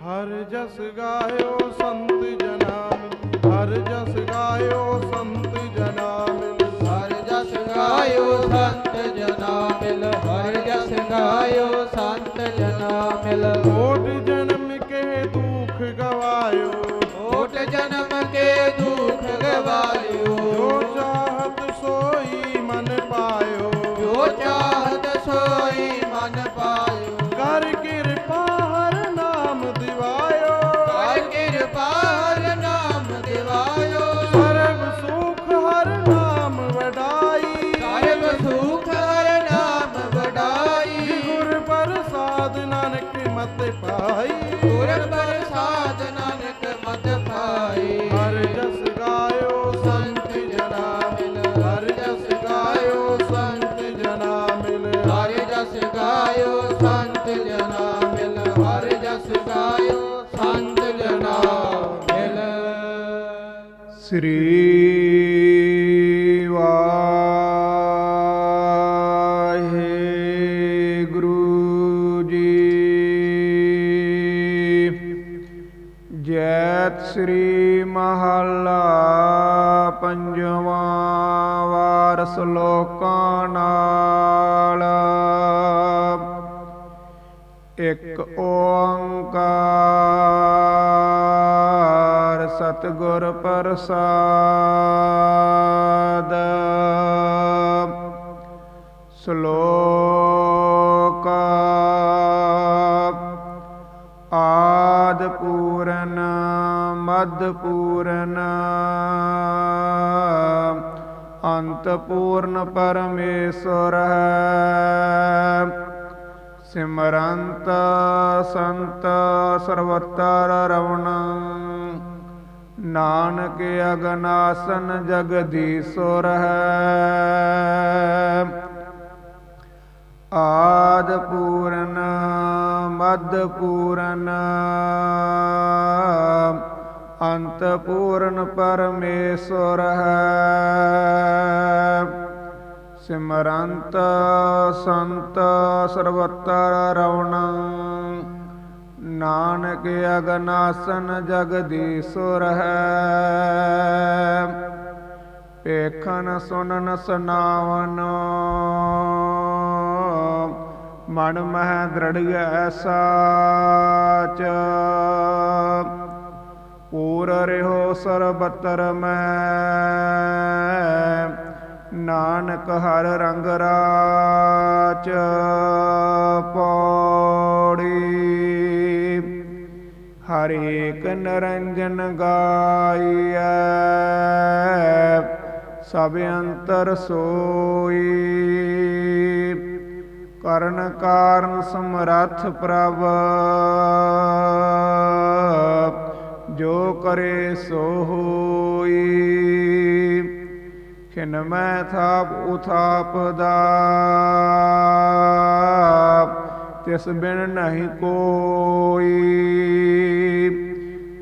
ਹਰ ਜਸ ਗਾਇਓ ਸੰਤ ਜਨਾ ਮਿਲ ਹਰ ਜਸ ਗਾਇਓ ਸੰਤ ਜਨਾ ਮਿਲ ਹਰ ਜਸ ਗਾਇਓ ਸੰਤ ਜਨਾ ਮਿਲ ਹਰ ਜਸ ਗਾਇਓ ਸੰਤ ਜਨਾ ਮਿਲ ਕੋਟ ਜਨਮ ਕੇ ਦੁਖ ਗਵਾਇਓ। ਓਟ ਜਨਮ ਕੇ ਦੁਖ ਗਵਾਇਓ। ਸ੍ਰੀ ਵਾਹਿਗੁਰੂ ਜੀ। ਜੈਤ ਸ੍ਰੀ ਮਹੱਲਾ ਪੰਜਵਾਂ ਵਾਰ ਸ਼ਲੋਕਾਂ ਨਾਲ। ਇੱਕ ਓੰਕਾਰ ਸਤਿਗੁਰ ਪ੍ਰਸਾਦ। ਸ਼ਲੋਕ ਆਦ ਪੂਰਨ ਮਦ ਪੂਰਨ ਅੰਤ ਪੂਰਨ ਪਰਮੇਸ਼ਰ ਹੈ ਸਿਮਰੰਤ ਸੰਤ ਸਰਵਤਰ ਰਵਣ। ਨਾਨਕ ਅਗਨਾਸਨ ਜਗਦੀਸ਼ਵਰ ਹੈ ਆਦ ਪੂਰਨ ਮਦ ਪੂਰਨ, ਅੰਤ ਪੂਰਨ ਪਰਮੇਸ਼ਵਰ ਹੈ। ਸਿਮਰੰਤ ਸੰਤ ਸਰਵਤਰ ਰਵਣ ਨਾਨਕ ਅਗਨਾਸਨ ਜਗਦੀਸ਼ਵਰ ਹੈ ਪੇਖਨ ਸੁਨਨ ਸੁਨਾਵਨ। ਮਨ ਮਹਿ ਦ੍ਰਿੜਿਐ ਸਾਚ। ਪੂਰ ਰਿਹੋ ਸਰਬਤਰ ਮੈਂ। ਨਾਨਕ ਹਰ ਰੰਗ ਰਾਚ ਪੌੜੀ। ਹਰੇਕ ਨਰੰਜਨ ਗਾਈਐ, ਸਭ ਅੰਤਰ ਸੋਈ। ਕਰਨ ਕਾਰਨ ਸਮਰੱਥ ਪ੍ਰਭ, ਜੋ ਕਰੇ ਸੋ ਹੋਈ। ਖਿਨ ਮੈਂ ਥਾਪ ਉਥਾਪ ਦਾ, ਤਿਸ ਬਿਨ ਨਹੀਂ ਕੋਈ।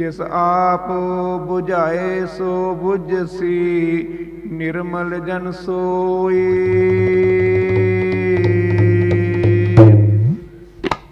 ਜਿਸ ਆਪ 부ਝਾਏ ਸੋ 부ਝਸੀ ਨਿਰਮਲ ਜਨ ਸੋਈ।